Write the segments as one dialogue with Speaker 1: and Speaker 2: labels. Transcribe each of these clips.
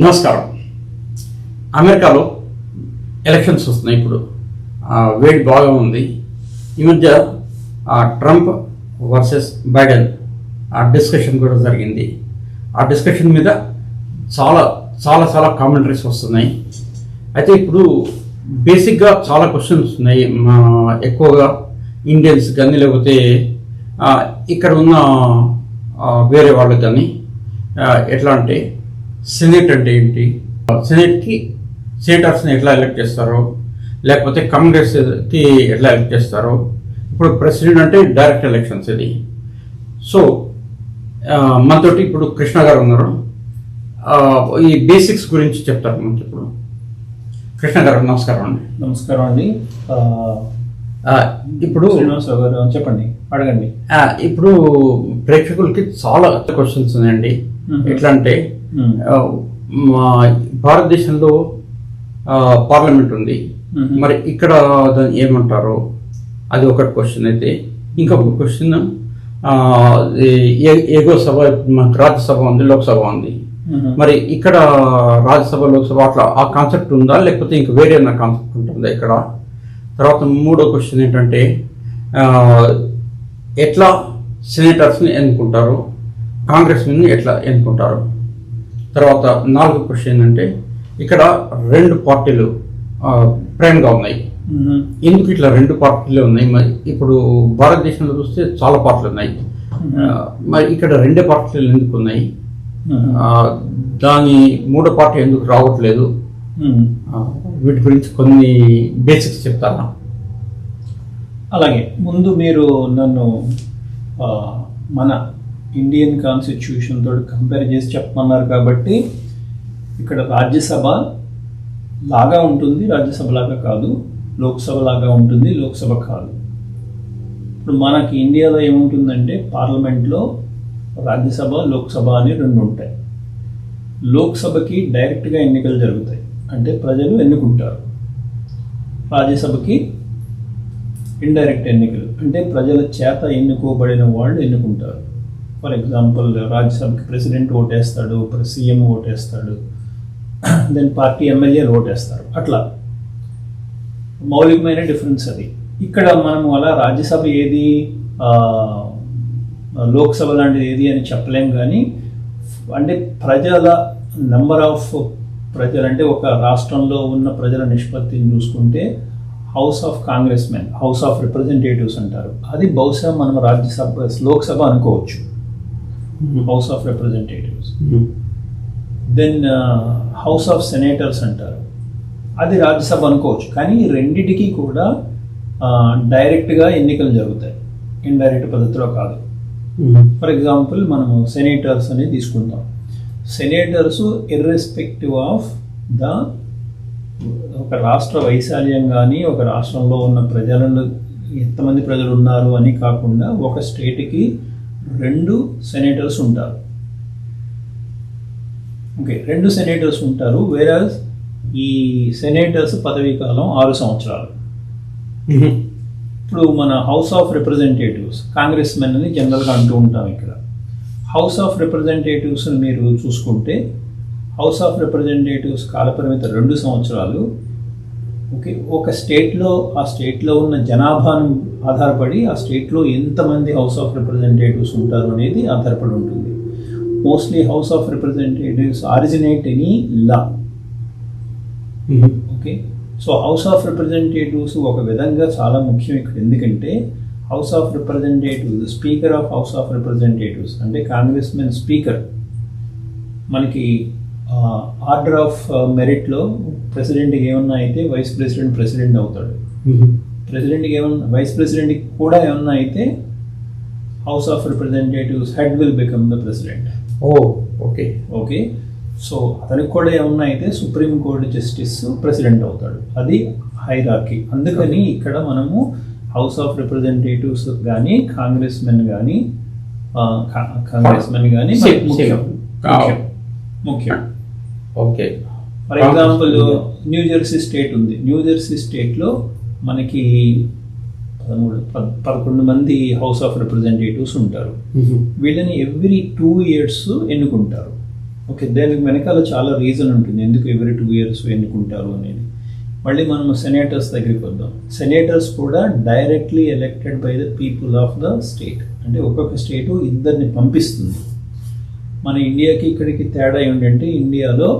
Speaker 1: నమస్కారం అమెరికాలో ఎలక్షన్స్ వస్తున్నాయి ఇప్పుడు వేడి బాగా ఉంది ఈ మధ్య ట్రంప్ వర్సెస్ బైడెన్ ఆ డిస్కషన్ కూడా జరిగింది ఆ డిస్కషన్ మీద చాలా చాలా చాలా కామెంటరీస్ వస్తున్నాయి అయితే ఇప్పుడు బేసిక్గా చాలా క్వశ్చన్స్ ఉన్నాయి ఎక్కువగా ఇండియన్స్ కానీ లేకపోతే ఇక్కడ ఉన్న వేరే వాళ్ళకి కానీ ఎట్లా అంటే సెనేట్ అంటే ఏంటి సెనేట్కి సెనేటర్స్ని ఎట్లా ఎలక్ట్ చేస్తారో లేకపోతే కాంగ్రెస్కి ఎట్లా ఎలక్ట్ చేస్తారో ఇప్పుడు ప్రెసిడెంట్ అంటే డైరెక్ట్ ఎలక్షన్స్ ఇది సో మనతోటి ఇప్పుడు కృష్ణ గారు ఉన్నారు ఈ బేసిక్స్ గురించి చెప్తారు మనకి ఇప్పుడు కృష్ణ గారు నమస్కారం అండి
Speaker 2: నమస్కారం అండి
Speaker 1: ఇప్పుడు
Speaker 2: చెప్పండి అడగండి
Speaker 1: ఇప్పుడు ప్రేక్షకులకి చాలా క్వశ్చన్స్ ఉన్నాయండి ఎట్లా అంటే మా భారతదేశంలో పార్లమెంట్ ఉంది మరి ఇక్కడ దాన్ని ఏమంటారు అది ఒక క్వశ్చన్ అయితే ఇంకొక క్వశ్చన్ ఏగో సభ రాజ్యసభ ఉంది లోక్సభ ఉంది మరి ఇక్కడ రాజ్యసభ లోక్సభ అట్లా ఆ కాన్సెప్ట్ ఉందా లేకపోతే ఇంకా వేరే ఏమైనా కాన్సెప్ట్ ఉంటుందా ఇక్కడ తర్వాత మూడో క్వశ్చన్ ఏంటంటే ఎట్లా సెనేటర్స్ని ఎన్నుకుంటారు కాంగ్రెస్ ఎట్లా ఎన్నుకుంటారు తర్వాత నాలుగు క్వశ్చన్ ఏంటంటే ఇక్కడ రెండు పార్టీలు ప్రేమగా ఉన్నాయి ఎందుకు ఇట్లా రెండు పార్టీలు ఉన్నాయి మరి ఇప్పుడు భారతదేశంలో చూస్తే చాలా పార్టీలు ఉన్నాయి మరి ఇక్కడ రెండే పార్టీలు ఎందుకు ఉన్నాయి దాని మూడో పార్టీ ఎందుకు రావట్లేదు వీటి గురించి కొన్ని బేసిక్స్ చెప్తారా
Speaker 2: అలాగే ముందు మీరు నన్ను మన ఇండియన్ కాన్స్టిట్యూషన్ తోటి కంపేర్ చేసి చెప్పమన్నారు కాబట్టి ఇక్కడ రాజ్యసభ లాగా ఉంటుంది రాజ్యసభ లాగా కాదు లోక్సభ లాగా ఉంటుంది లోక్సభ కాదు ఇప్పుడు మనకి ఇండియాలో ఏముంటుందంటే పార్లమెంట్లో రాజ్యసభ లోక్సభ అని రెండు ఉంటాయి లోక్సభకి డైరెక్ట్గా ఎన్నికలు జరుగుతాయి అంటే ప్రజలు ఎన్నుకుంటారు రాజ్యసభకి ఇండైరెక్ట్ ఎన్నికలు అంటే ప్రజల చేత ఎన్నుకోబడిన వాళ్ళు ఎన్నుకుంటారు ఫర్ ఎగ్జాంపుల్ రాజ్యసభకి ప్రెసిడెంట్ ఓటేస్తాడు సీఎం ఓటేస్తాడు దెన్ పార్టీ ఎమ్మెల్యేలు ఓటేస్తారు అట్లా మౌలికమైన డిఫరెన్స్ అది ఇక్కడ మనం అలా రాజ్యసభ ఏది లోక్సభ లాంటిది ఏది అని చెప్పలేం కానీ అంటే ప్రజల నెంబర్ ఆఫ్ ప్రజలు అంటే ఒక రాష్ట్రంలో ఉన్న ప్రజల నిష్పత్తిని చూసుకుంటే House of Congressmen House of Representatives అంటారు అది బహుశా మనం రాజ్యసభ లోక్సభ అనుకోవచ్చు House of Representatives then House of Senators అంటారు అది రాజ్యసభ అనుకోవచ్చు కానీ రెండిటికి కూడా డైరెక్ట్గా ఎన్నికలు జరుగుతాయి ఇండైరెక్ట్ పద్ధతిలో కాదు ఫర్ hmm. ఎగ్జాంపుల్ మనము సెనేటర్స్ అనేది తీసుకుందాం సెనేటర్స్ ఇర్రెస్పెక్టివ్ ఆఫ్ ద ఒక రాష్ట్ర వైశాల్యం కానీ ఒక రాష్ట్రంలో ఉన్న ప్రజలను ఎంతమంది ప్రజలు ఉన్నారు అని కాకుండా ఒక స్టేట్కి రెండు సెనేటర్స్ ఉంటారు ఓకే రెండు సెనేటర్స్ ఉంటారు వేరాజ్ ఈ సెనేటర్స్ పదవీ కాలం ఆరు సంవత్సరాలు ఇప్పుడు మన house of representatives Congress men అని జనరల్గా అంటూ ఉంటాం ఇక్కడ హౌస్ ఆఫ్ రిప్రజెంటేటివ్స్ని మీరు చూసుకుంటే హౌస్ ఆఫ్ రిప్రజెంటేటివ్స్ కాలపరిమిత రెండు సంవత్సరాలు ఓకే ఒక స్టేట్లో ఆ స్టేట్లో ఉన్న జనాభాను ఆధారపడి ఆ స్టేట్లో ఎంతమంది హౌస్ ఆఫ్ రిప్రజెంటేటివ్స్ ఉంటారు అనేది ఆధారపడి ఉంటుంది mostly House of Representatives originate any law okay so House of Representatives ఒక విధంగా చాలా ముఖ్యం ఇక్కడ ఎందుకంటే House of Representatives speaker of House of Representatives అంటే కాంగ్రెస్ మెన్ స్పీకర్ మనకి ఆర్డర్ ఆఫ్ మెరిట్లో ప్రెసిడెంట్కి ఏమన్నా అయితే వైస్ ప్రెసిడెంట్ ప్రెసిడెంట్ అవుతాడు ప్రెసిడెంట్కి ఏమన్నా వైస్ ప్రెసిడెంట్కి కూడా ఏమన్నా అయితే House of Representatives head will become the president
Speaker 1: oh okay
Speaker 2: okay so అతనికి కూడా ఏమన్నా అయితే సుప్రీం కోర్టు జస్టిస్ ప్రెసిడెంట్ అవుతాడు అది హైరాకి అందుకని ఇక్కడ మనము హౌస్ ఆఫ్ రిప్రజెంటేటివ్స్ కానీ కాంగ్రెస్ మెన్ కానీ కాంగ్రెస్ మెన్ కానీ ముఖ్యం ముఖ్యం
Speaker 1: okay
Speaker 2: for example New Jersey state ఉంది న్యూ జెర్సీ స్టేట్లో మనకి పదమూడు పదకొండు మంది హౌస్ ఆఫ్ రిప్రజెంటేటివ్స్ ఉంటారు వీళ్ళని ఎవ్రీ టూ ఇయర్స్ ఎన్నుకుంటారు ఓకే దానికి వెనకాల చాలా రీజన్ ఉంటుంది ఎందుకు ఎవ్రీ టూ ఇయర్స్ ఎన్నుకుంటారు అనేది మళ్ళీ మనం సెనేటర్స్ దగ్గరికి వద్దాం సెనేటర్స్ కూడా directly elected by the people of the state అంటే ఒక్కొక్క స్టేటు ఇద్దరిని పంపిస్తుంది మన ఇండియాకి ఇక్కడికి తేడా ఏంటంటే ఇండియాలో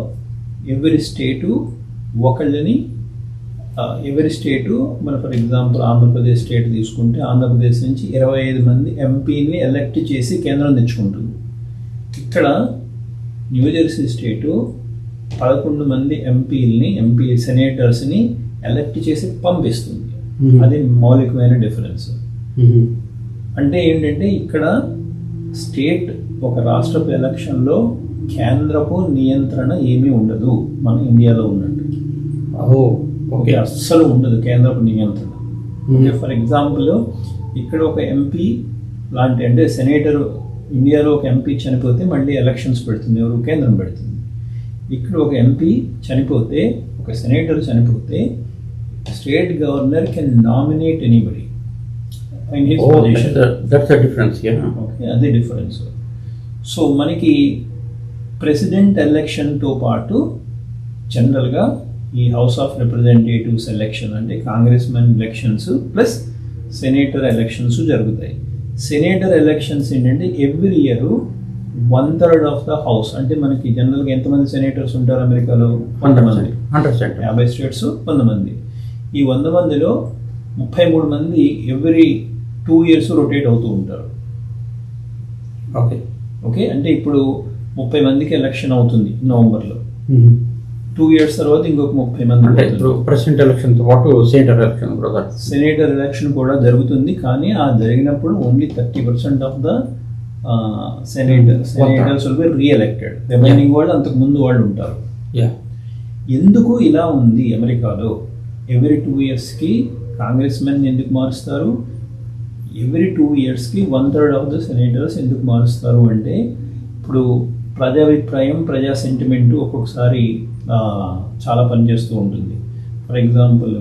Speaker 2: ఎవరి స్టేటు ఒకళ్ళని ఎవరి స్టేటు మన ఫర్ ఎగ్జాంపుల్ ఆంధ్రప్రదేశ్ స్టేట్ తీసుకుంటే ఆంధ్రప్రదేశ్ నుంచి ఇరవై ఐదు మంది ఎంపీని ఎలెక్ట్ చేసి కేంద్రం తెచ్చుకుంటుంది ఇక్కడ న్యూజెర్సీ స్టేటు పదకొండు మంది ఎంపీలని ఎంపీ సెనేటర్స్ని ఎలెక్ట్ చేసి పంపిస్తుంది అది మౌలికమైన డిఫరెన్స్ అంటే ఏంటంటే ఇక్కడ స్టేట్ ఒక రాష్ట్రపు ఎలక్షన్లో కేంద్రపు నియంత్రణ ఏమీ ఉండదు మన ఇండియాలో ఉన్నట్టు
Speaker 1: అహో
Speaker 2: ఓకే అస్సలు ఉండదు కేంద్రపు నియంత్రణ ఓకే ఫర్ ఎగ్జాంపుల్ ఇక్కడ ఒక ఎంపీ లాంటి అంటే సెనేటర్ ఇండియాలో ఒక ఎంపీ చనిపోతే మళ్ళీ ఎలక్షన్స్ పెడుతుంది ఎవరు కేంద్రం పెడుతుంది ఇక్కడ ఒక ఎంపీ చనిపోతే ఒక సెనేటర్ చనిపోతే state
Speaker 1: governor
Speaker 2: can
Speaker 1: nominate anybody difference oh,
Speaker 2: okay అదే డిఫరెన్స్ సో మనకి ప్రెసిడెంట్ ఎలక్షన్తో పాటు జనరల్గా ఈ హౌస్ ఆఫ్ రిప్రజెంటేటివ్స్ ఎలక్షన్ అంటే Congressmen elections plus senator elections జరుగుతాయి సెనేటర్ ఎలక్షన్స్ ఏంటంటే every year one third of the house అంటే మనకి జనరల్గా ఎంతమంది సెనేటర్స్ ఉంటారు అమెరికాలో వంద మంది యాభై స్టేట్స్ వంద మంది ఈ వంద మందిలో ముప్పై మూడు మంది ఎవ్రీ టూ ఇయర్స్ రొటేట్ అవుతూ ఉంటారు
Speaker 1: ఓకే
Speaker 2: ఓకే అంటే ఇప్పుడు ముప్పై మందికి ఎలక్షన్ అవుతుంది నవంబర్లో టూ ఇయర్స్ తర్వాత ఇంకొక ముప్పై మంది
Speaker 1: అంటే ఇప్పుడు ప్రెసిడెంట్ ఎలక్షన్ పాటు సెనేటర్ ఎలక్షన్ కూడా
Speaker 2: సెనేటర్ ఎలక్షన్ కూడా జరుగుతుంది కానీ ఆ జరిగినప్పుడు only thirty percent of the senator senators will reelected remaining వాళ్ళు అంతకు ముందు వాళ్ళు ఉంటారు ఎందుకు ఇలా ఉంది అమెరికాలో ఎవ్రీ టూ ఇయర్స్కి కాంగ్రెస్ మెన్ ఎందుకు మారుస్తారు ఎవ్రీ టూ ఇయర్స్కి one third of the senators ఎందుకు మారుస్తారు అంటే ఇప్పుడు ప్రజాభిప్రాయం ప్రజా సెంటిమెంట్ ఒక్కొక్కసారి చాలా పనిచేస్తూ ఉంటుంది for example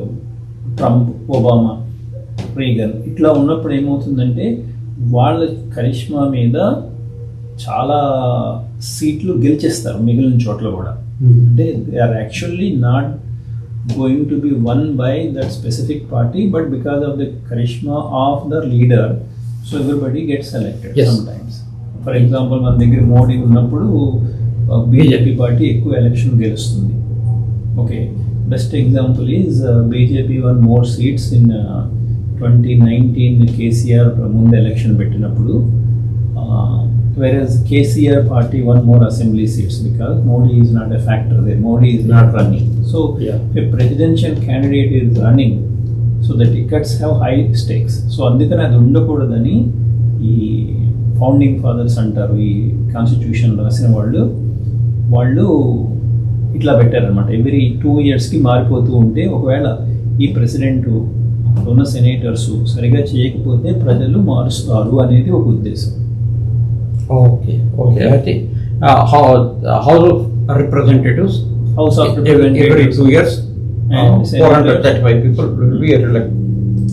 Speaker 2: Trump Obama Reagan ఇట్లా ఉన్నప్పుడు ఏమవుతుందంటే వాళ్ళ కరిష్మా మీద చాలా సీట్లు గెలిచేస్తారు మిగిలిన చోట్ల కూడా అంటే they are actually not going to be won by that specific party, but because of the charisma of the leader, so everybody gets selected
Speaker 1: yes.
Speaker 2: sometimes. For example మన దగ్గర మోడీ ఉన్నప్పుడు బీజేపీ పార్టీ ఎక్కువ ఎలక్షన్ గెలుస్తుంది okay best example is BJP won more seats in twenty nineteen KCR ముందు election పెట్టినప్పుడు whereas KCR party won more assembly seats because Modi is not a factor there. Modi is not running. So
Speaker 1: yeah.
Speaker 2: if a presidential candidate is running, so the tickets have high stakes so అందుకని అది ఉండకూడదని ఈ founding fathers అంటారు ఈ constitution రాసిన వాళ్ళు వాళ్ళు ఇట్లా పెట్టారనమాట ఎవ్రీ టూ ఇయర్స్కి మారిపోతూ ఉంటే ఒకవేళ ఈ ప్రెసిడెంట్ ఉన్న సెనేటర్సు సరిగా చేయకపోతే ప్రజలు మారుస్తారు అనేది ఒక ఉద్దేశం
Speaker 1: ఓకే ఓకే అయితే House of Representatives
Speaker 2: House of
Speaker 1: every two years uh,
Speaker 2: And
Speaker 1: four hundred thirty-five people will be elected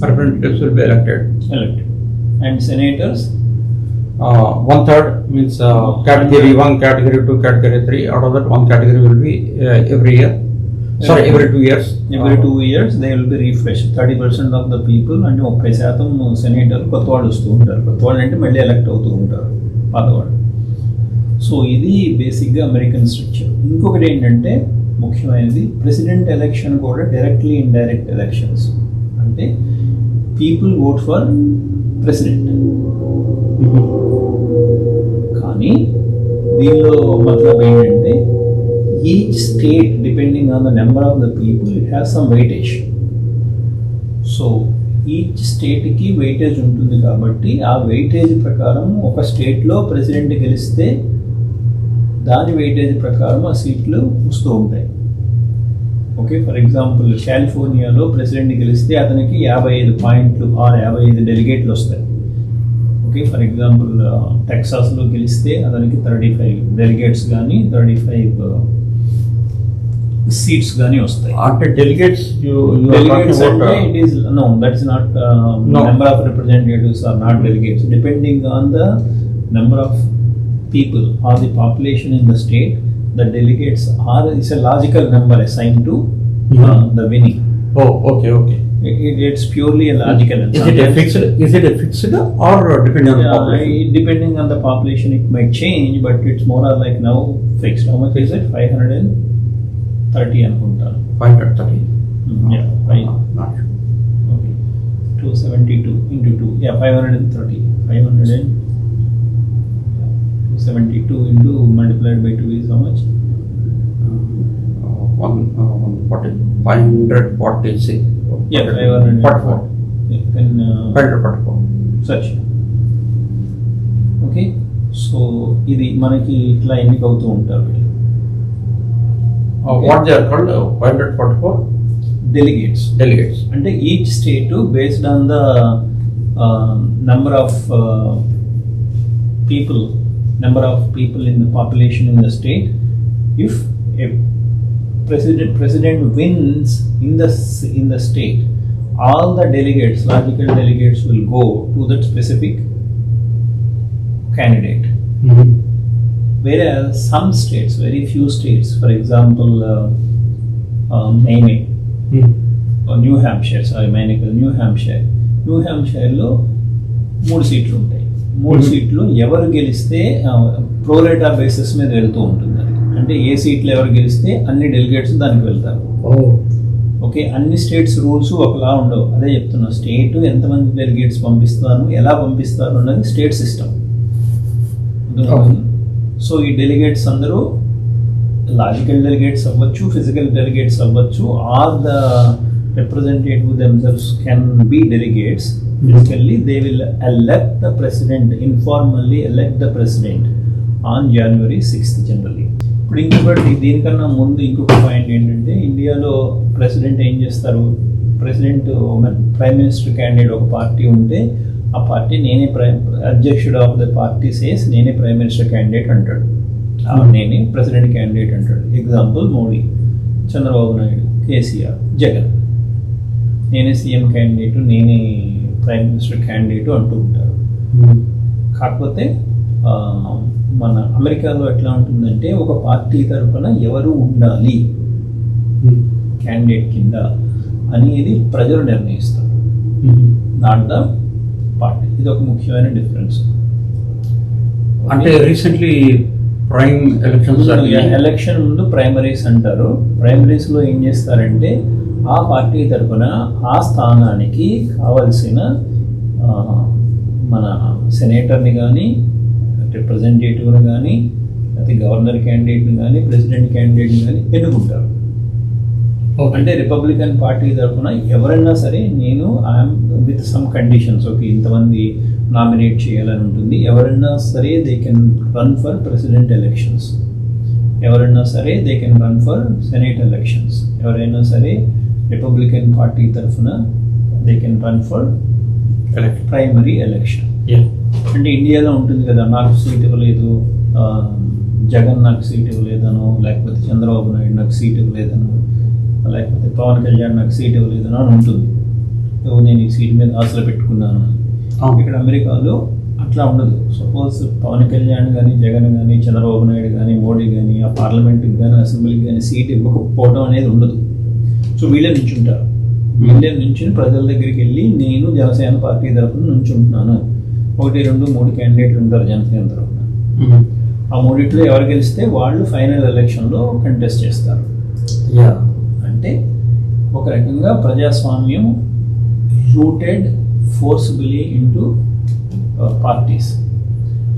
Speaker 1: representatives will be elected
Speaker 2: elected and senators
Speaker 1: uh, one third means uh, category one, category two, category three. Out of that, one category will be uh, every year. Sorry, every two years.
Speaker 2: Every
Speaker 1: Uh,
Speaker 2: two years they will be refresh thirty percent of the people అంటే ముప్పై శాతం senator కొత్త వాళ్ళు వస్తూ ఉంటారు కొత్త వాళ్ళు అంటే మళ్ళీ ఎలక్ట్ అవుతూ ఉంటారు పాతవాడు సో ఇది బేసిక్గా అమెరికన్ స్ట్రక్చర్ ఇంకొకటి ఏంటంటే ముఖ్యమైనది ప్రెసిడెంట్ ఎలక్షన్ కూడా డైరెక్ట్లీ ఇండైరెక్ట్ ఎలక్షన్స్ అంటే పీపుల్ ఓట్ ఫర్ ప్రెసిడెంట్ కానీ దీనిలో మతలబ్ ఏంటంటే each state depending on the number of the people has some weightage so each స్టేట్కి వెయిటేజ్ ఉంటుంది కాబట్టి ఆ వెయిటేజ్ ప్రకారం ఒక స్టేట్లో ప్రెసిడెంట్ గెలిస్తే దాని వెయిటేజ్ ప్రకారం ఆ సీట్లు వస్తూ ఉంటాయి ఓకే ఫర్ ఎగ్జాంపుల్ కాలిఫోర్నియాలో ప్రెసిడెంట్ గెలిస్తే అతనికి యాభై ఐదు పాయింట్లు ఆరు యాభై ఐదు డెలిగేట్లు వస్తాయి ఓకే ఫర్ ఎగ్జాంపుల్ టెక్సాస్లో గెలిస్తే అతనికి థర్టీ ఫైవ్ డెలిగేట్స్ కానీ థర్టీ ఫైవ్ సీట్స్ కానీ వస్తాయి
Speaker 1: అంటే
Speaker 2: డెలిగేట్స్
Speaker 1: డెలిగేట్స్
Speaker 2: అంటే it is no that's not number of representatives are not delegates depending on the number of people are the population in the state the delegates are it's a logical number assign to the winning
Speaker 1: oh okay okay
Speaker 2: It, it's purely logical is
Speaker 1: it a
Speaker 2: fixed
Speaker 1: is it a fixed or depending on
Speaker 2: the population depending on the population it might change but it's more or like now fixed how much is it 500 thirty
Speaker 1: అనుకుంటారు five
Speaker 2: hundred thirty two seventy two into two yeah five hundred and thirty five hundred and two seventy two into multiplied by two is much one five hundred
Speaker 1: five
Speaker 2: five okay so ఇది మనకి ఇట్లా ఎన్నికవుతూ అవుతూ ఉంటారు
Speaker 1: Uh, what they are
Speaker 2: called,
Speaker 1: 544
Speaker 2: uh, delegates. And each state, based on the uh, number of people, in the population in the state, if a president wins in the state, all the delegates, logical delegates, will go to that specific candidate. Mm-hmm. Whereas some states, very few states, for example, uh, um, Maine hmm. or New Hampshire, sorry, Maine New Hampshire, New హ్యాంప్షైర్లో మూడు సీట్లు ఉంటాయి మూడు
Speaker 1: hmm.
Speaker 2: సీట్లు ఎవరు గెలిస్తే ప్రోరేటా basis మీద వెళ్తూ ఉంటుంది అది అంటే ఏ సీట్లు ఎవరు గెలిస్తే అన్ని డెలిగేట్స్ దానికి వెళ్తారు ఓకే అన్ని స్టేట్స్ రూల్స్ ఒకలా ఉండవు అదే చెప్తున్నా స్టేట్ ఎంతమంది డెలిగేట్స్ పంపిస్తాను ఎలా పంపిస్తాను అన్నది స్టేట్ సిస్టమ్ సో ఈ డెలిగేట్స్ అందరూ లాజికల్ డెలిగేట్స్ అవ్వచ్చు ఫిజికల్ డెలిగేట్స్ అవ్వచ్చు all the representative themselves can be delegates physically they will elect the president informally elect the president on January sixth generally ఇప్పుడు ఇంకొకటి దీనికన్నా ముందు ఇంకొక పాయింట్ ఏంటంటే ఇండియాలో ప్రెసిడెంట్ ఏం చేస్తారు ప్రెసిడెంట్ ప్రైమ్ మినిస్టర్ క్యాండిడేట్ ఒక పార్టీ ఉంటే ఆ పార్టీ నేనే ప్రైమ్ అధ్యక్షుడు ఆఫ్ ద పార్టీ సేస్ నేనే ప్రైమ్ మినిస్టర్ క్యాండిడేట్ అంటాడు hmm. నేనే ప్రెసిడెంట్ క్యాండిడేట్ అంటాడు ఎగ్జాంపుల్ మోడీ చంద్రబాబు నాయుడు కేసీఆర్ జగన్ నేనే సీఎం క్యాండిడేట్ నేనే ప్రైమ్ మినిస్టర్ క్యాండిడేట్ అంటూ ఉంటారు hmm. కాకపోతే మన అమెరికాలో ఎట్లా ఉంటుందంటే ఒక పార్టీ తరఫున ఎవరు ఉండాలి hmm. క్యాండిడేట్ కింద అనేది ప్రజలు నిర్ణయిస్తారు దాంట్లో పార్టీ ఇది ఒక ముఖ్యమైన డిఫరెన్స్
Speaker 1: అంటే రీసెంట్లీ ప్రైమ్ ఎలక్షన్స్
Speaker 2: ఎలక్షన్ ముందు ప్రైమరీస్ అంటారు ప్రైమరీస్లో ఏం చేస్తారంటే ఆ పార్టీ తరఫున ఆ స్థానానికి కావలసిన మన సెనేటర్ని కానీ రిప్రజెంటేటివ్ని కానీ లేకపోతే గవర్నర్ క్యాండిడేట్ని కానీ ప్రెసిడెంట్ క్యాండిడేట్ని కానీ ఎన్నుకుంటారు అంటే రిపబ్లికన్ పార్టీ తరఫున ఎవరైనా సరే నేను I'm with some conditions okay ఇంతమంది నామినేట్ చేయాలని ఉంటుంది ఎవరైనా సరే they can run for president elections ఎవరైనా సరే they can run for senate elections ఎవరైనా సరే రిపబ్లికన్ పార్టీ తరఫున they can run for primary election అంటే ఇండియాలో ఉంటుంది కదా నాకు సీట్ ఇవ్వలేదు జగన్ నాకు సీట్ ఇవ్వలేదనో లేకపోతే చంద్రబాబు నాయుడు నాకు సీట్ ఇవ్వలేదనో లేకపోతే పవన్ కళ్యాణ్ నాకు సీట్ ఇవ్వలేదు అని ఉంటుంది నేను ఈ సీట్ మీద ఆశలు పెట్టుకున్నాను ఇక్కడ అమెరికాలో అట్లా ఉండదు సపోజ్ పవన్ కళ్యాణ్ కానీ జగన్ కానీ చంద్రబాబు నాయుడు కానీ మోడీ కానీ ఆ పార్లమెంట్కి కానీ అసెంబ్లీకి కానీ సీట్ ఇవ్వకపోవడం అనేది ఉండదు సో వీళ్ళే నిల్చుంటారు వీళ్ళే నిల్చుని ప్రజల దగ్గరికి వెళ్ళి నేను జనసేన పార్టీ తరఫున ఉంటున్నాను ఒకటి రెండు మూడు క్యాండిడేట్లు ఉంటారు జనసేన తరఫున ఆ మూడిట్లో ఎవరు గెలిస్తే వాళ్ళు ఫైనల్ ఎలక్షన్లో కంటెస్ట్ చేస్తారు యా అంటే ఒక రకంగా ప్రజాస్వామ్యం రూటెడ్ ఫోర్స్బులీ ఇంటూ పార్టీస్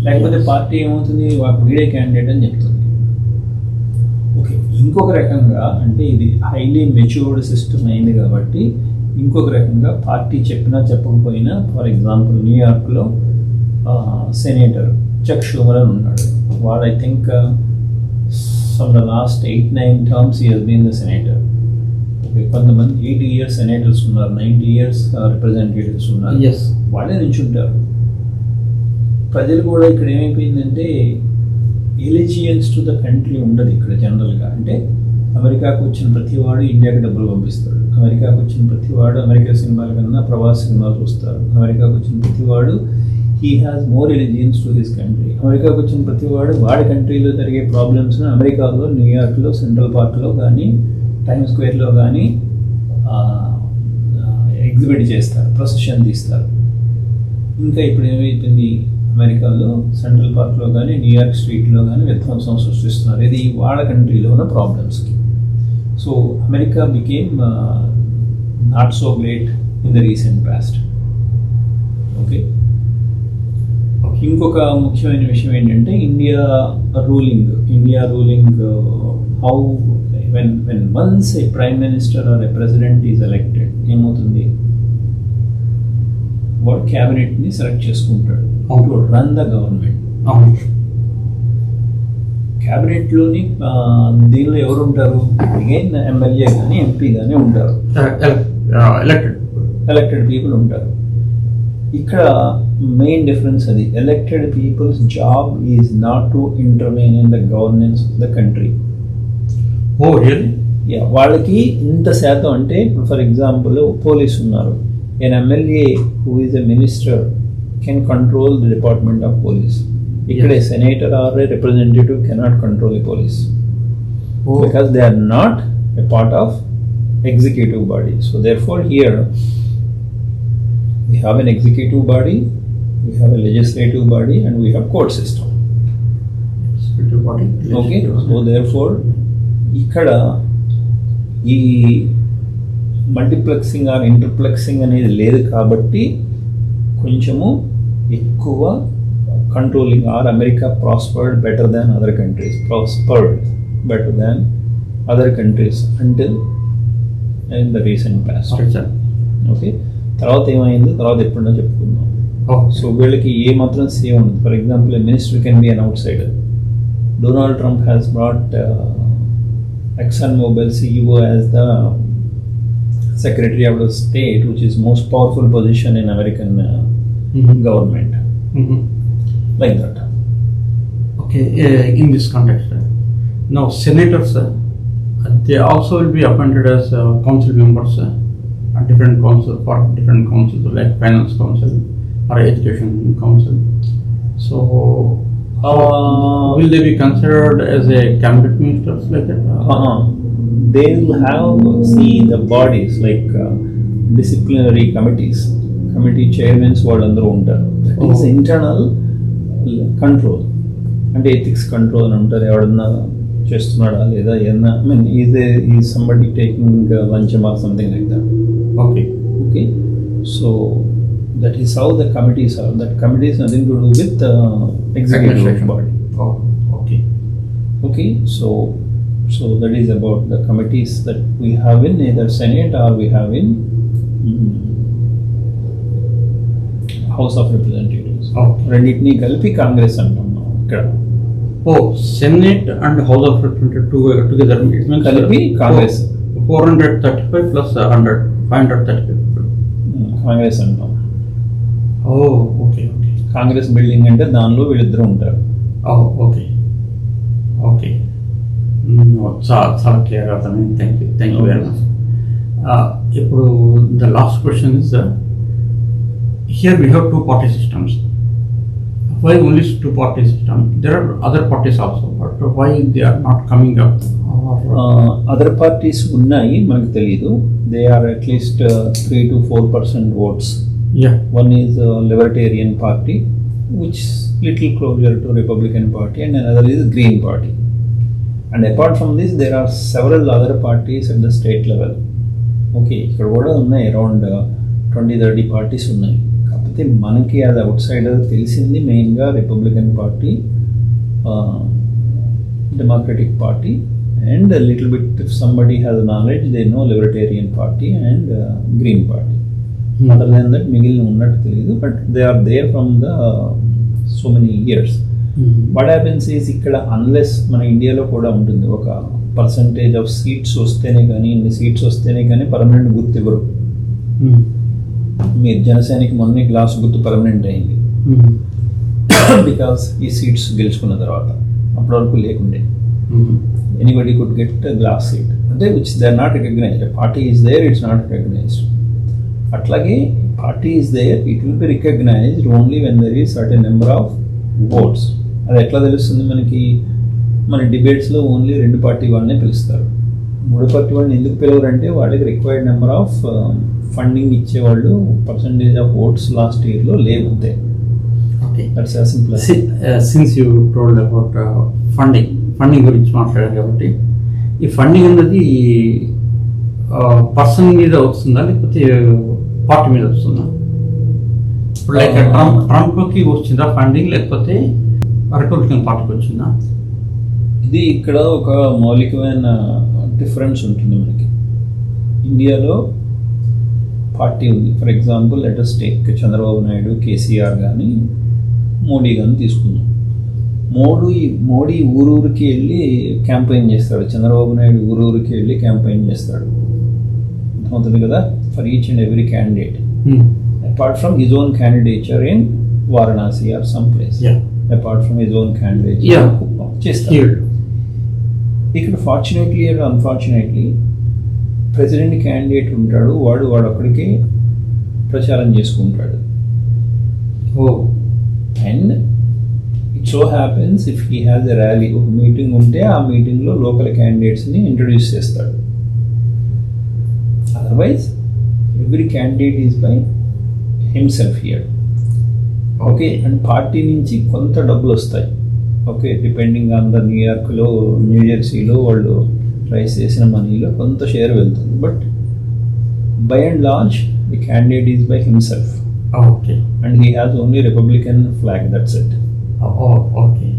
Speaker 2: లేకపోతే పార్టీ ఏమవుతుంది వాడు వీడే క్యాండిడేట్ అని చెప్తుంది ఓకే ఇంకొక రకంగా అంటే ఇది హైలీ మెచ్యూర్డ్ సిస్టమ్ అయింది కాబట్టి ఇంకొక రకంగా పార్టీ చెప్పినా చెప్పకపోయినా ఫర్ ఎగ్జాంపుల్ న్యూయార్క్లో సెనేటర్ చక్ షూమర్ అని ఉన్నాడు వాడు I think some the last eight nine terms ఈ హెస్ బీన్ ద సెనేటర్ కొంతమంది ఎయిటీ ఇయర్స్ సెనేటర్స్ ఉన్నారు నైంటీ ఇయర్స్ రిప్రజెంటేటివ్స్ ఉన్నారు
Speaker 1: ఎస్
Speaker 2: వాళ్ళే ఉంటారు ప్రజలు కూడా ఇక్కడ ఏమైపోయిందంటే ఎలిజియన్స్ టు ద కంట్రీ ఉండదు ఇక్కడ జనరల్గా అంటే అమెరికాకు వచ్చిన ప్రతి వాడు ఇండియాకి డబ్బులు పంపిస్తాడు అమెరికాకు వచ్చిన ప్రతి వాడు అమెరికా సినిమాల కన్నా ప్రవాస సినిమాలు చూస్తారు అమెరికాకు వచ్చిన ప్రతి వాడు he has more allegiance to this country అమెరికాకు వచ్చిన ప్రతి వాడు వాడి కంట్రీలో జరిగే ప్రాబ్లమ్స్ను అమెరికాలో న్యూయార్క్లో సెంట్రల్ పార్క్లో కానీ టైమ్ స్క్వేర్లో కానీ ఎగ్జిబిట్ చేస్తారు ప్రొసెషన్ తీస్తారు ఇంకా ఇప్పుడు ఏమైతుంది అమెరికాలో సెంట్రల్ పార్క్లో కానీ న్యూయార్క్ స్ట్రీట్లో కానీ విధ్వంసం సృష్టిస్తున్నారు ఇది వాళ్ళ కంట్రీలో ఉన్న ప్రాబ్లమ్స్కి so America became not so great in the recent past okay ఇంకొక ముఖ్యమైన విషయం ఏంటంటే India ruling India ruling how when when once a prime minister or a president is elected ఏమవుతుంది వాడు క్యాబినెట్ని సెలెక్ట్ చేసుకుంటాడు వాడు రన్ ద గవర్నమెంట్ క్యాబినెట్లోని దీనిలో ఎవరు ఉంటారు అగైన్ ఎమ్మెల్యే కానీ ఎంపీ కానీ ఉంటారు
Speaker 1: ఎలక్టెడ్
Speaker 2: ఎలక్టెడ్ పీపుల్ ఉంటారు ఇక్కడ మెయిన్ డిఫరెన్స్ అది elected people's job is not to intervene in the governance of the country
Speaker 1: oh real
Speaker 2: yeah వాళ్ళకి ఇంత శాతం అంటే ఫర్ ఎగ్జాంపుల్ పోలీస్ ఉన్నారు an MLA who is a minister can control the department of police ఇక్కడ senator or a representative cannot control the
Speaker 1: police
Speaker 2: because they are not a part of executive body so therefore here we have an executive body we have a legislative body and we have court system okay so therefore ఇక్కడ ఈ multiplexing or interplexing అనేది లేదు కాబట్టి కొంచెము ఎక్కువ controlling or America prospered better than other countries prospered better than other countries అంటే in the recent
Speaker 1: sir
Speaker 2: okay తర్వాత ఏమైంది తర్వాత ఎప్పుడో చెప్పుకుందాం సో వీళ్ళకి ఏ మాత్రం సేవ్ ఉండదు for example minister can be an outside Donald Trump has brought ExxonMobil CEO as the Secretary of the State, which is most powerful position in American uh, mm-hmm. government, mm-hmm. like that.
Speaker 1: Okay, uh, in this context, uh, now senators, uh, they also will be appointed as uh, council members, uh, at different council for different councils like finance council or education council. So
Speaker 2: How
Speaker 1: will they be considered as a cabinet ministers like that?
Speaker 2: Uh-huh. They will have see the bodies like uh, disciplinary committees, committee chairmans what అందరూ ఉంటారు that is internal control అంటే ethics control అని ఉంటుంది ఎవడన్నా చేస్తున్నాడా లేదా ఏదన్నా I mean is ఈ somebody taking lunch or something like that
Speaker 1: okay
Speaker 2: okay so That is how the committees are that committees nothing to do with executive
Speaker 1: Administration.
Speaker 2: Body
Speaker 1: Oh, okay.
Speaker 2: Okay, so so that is about the committees that we have in either Senate or we have in mm, House of Representatives.
Speaker 1: Okay.
Speaker 2: రెండింటినీ కలిపి కాంగ్రెస్ అంటాం మనం ఇక్కడ
Speaker 1: Oh, Senate and House of Representatives to- together, it means.
Speaker 2: కలిపి Congress
Speaker 1: Four hundred thirty-five plus a hundred, five hundred thirty-five.
Speaker 2: Mm, Congress అంటాం
Speaker 1: ఓ okay okay
Speaker 2: Congress building అంటే దానిలో వీళ్ళిద్దరు ఉంటారు
Speaker 1: ఓ ఓకే ఓకే చాలా చాలా క్లియర్గా అర్థమైంది thank you thank you very much ఇప్పుడు the last question is here we have two party systems why only two party system there are other parties also but why they are not coming up
Speaker 2: other parties ఉన్నాయి మనకు తెలియదు they are at least three to four percent
Speaker 1: votes Yeah.
Speaker 2: One is uh, Libertarian Party, which is little closer to Republican Party, and another is Green Party. And apart from this there are several other parties at the state level okay ఇక్కడ కూడా ఉన్నాయి around twenty thirty parties ఉన్నాయి కాకపోతే మనకి అది outsider తెలిసింది మెయిన్గా Republican party Democratic party and little bit if somebody has knowledge they know Libertarian party and Green party other than that మిగిలిన ఉన్నట్టు తెలియదు but they are there from the so many years what happens is ఇక్కడ unless మన ఇండియాలో కూడా ఉంటుంది ఒక percentage of seats వస్తేనే కానీ ఇన్ని సీట్స్ వస్తేనే కానీ పర్మనెంట్ గుర్తు ఇవ్వరు hmm. మీరు జనసేనకి మొన్న గ్లాస్ గుర్తు పర్మనెంట్ అయింది బికాస్ hmm. ఈ సీట్స్ గెలుచుకున్న తర్వాత అప్పటి వరకు లేకుండే anybody could get glass seat అంటే which they are not recognized party is there it's not recognized అట్లాగే party is there it will be recognized only when there is certain number of votes అది ఎట్లా తెలుస్తుంది మనకి మన డిబేట్స్లో only రెండు party వాళ్ళనే పిలుస్తారు మూడు పార్టీ వాళ్ళని ఎందుకు పిలవరంటే వాళ్ళకి రిక్వైర్డ్ నెంబర్ ఆఫ్ ఫండింగ్ ఇచ్చేవాళ్ళు పర్సంటేజ్ ఆఫ్ ఓట్స్ లాస్ట్ ఇయర్లో లేవు అంతే that's
Speaker 1: plus since you told about funding funding గురించి మాట్లాడారు కాబట్టి ఈ ఫండింగ్ అన్నది పర్సన్ మీద వస్తుందా లేకపోతే పార్టీ మీద వస్తున్నా ఇప్పుడు లైక్ ట్రంప్ ట్రంప్కి వచ్చిందా ఫండింగ్ లేకపోతే రిపబ్లికన్ పార్టీకి వచ్చిందా
Speaker 2: ఇది ఇక్కడ ఒక మౌలికమైన డిఫరెన్స్ ఉంటుంది మనకి ఇండియాలో పార్టీ ఉంది for example letters stake Chandrababu Naidu KCR కానీ మోడీ కానీ తీసుకుందాం మోడీ మోడీ ఊరూరికి వెళ్ళి క్యాంపెయిన్ చేస్తాడు చంద్రబాబు నాయుడు ఊరూరికి వెళ్ళి క్యాంపెయిన్ చేస్తాడు అవుతుంది కదా for
Speaker 1: each
Speaker 2: and every candidate apart from his own candidature in Varanasi
Speaker 1: or
Speaker 2: some place apart from
Speaker 1: his
Speaker 2: own candidate
Speaker 1: చేస్తారు
Speaker 2: ఇక్కడ fortunately and unfortunately president candidate ఉంటాడు వాడు వాడు అక్కడికే ప్రచారం చేసుకుంటాడు
Speaker 1: ఓ
Speaker 2: and it so happens if he has a rally ఒక meeting ఉంటే ఆ మీటింగ్లో లోకల్ క్యాండిడేట్స్ని ఇంట్రడ్యూస్ చేస్తాడు Otherwise, every candidate is by himself here. Okay and party నుంచి కొంత డబ్బులు వస్తాయి ఓకే డిపెండింగ్ ఆన్ ద న్యూయార్క్లో న్యూజెర్సీలో వాళ్ళు రైస్ చేసిన మనీలో కొంత షేర్ వెళ్తుంది but by and large the candidate is by himself
Speaker 1: okay
Speaker 2: and he has only Republican flag that's it
Speaker 1: okay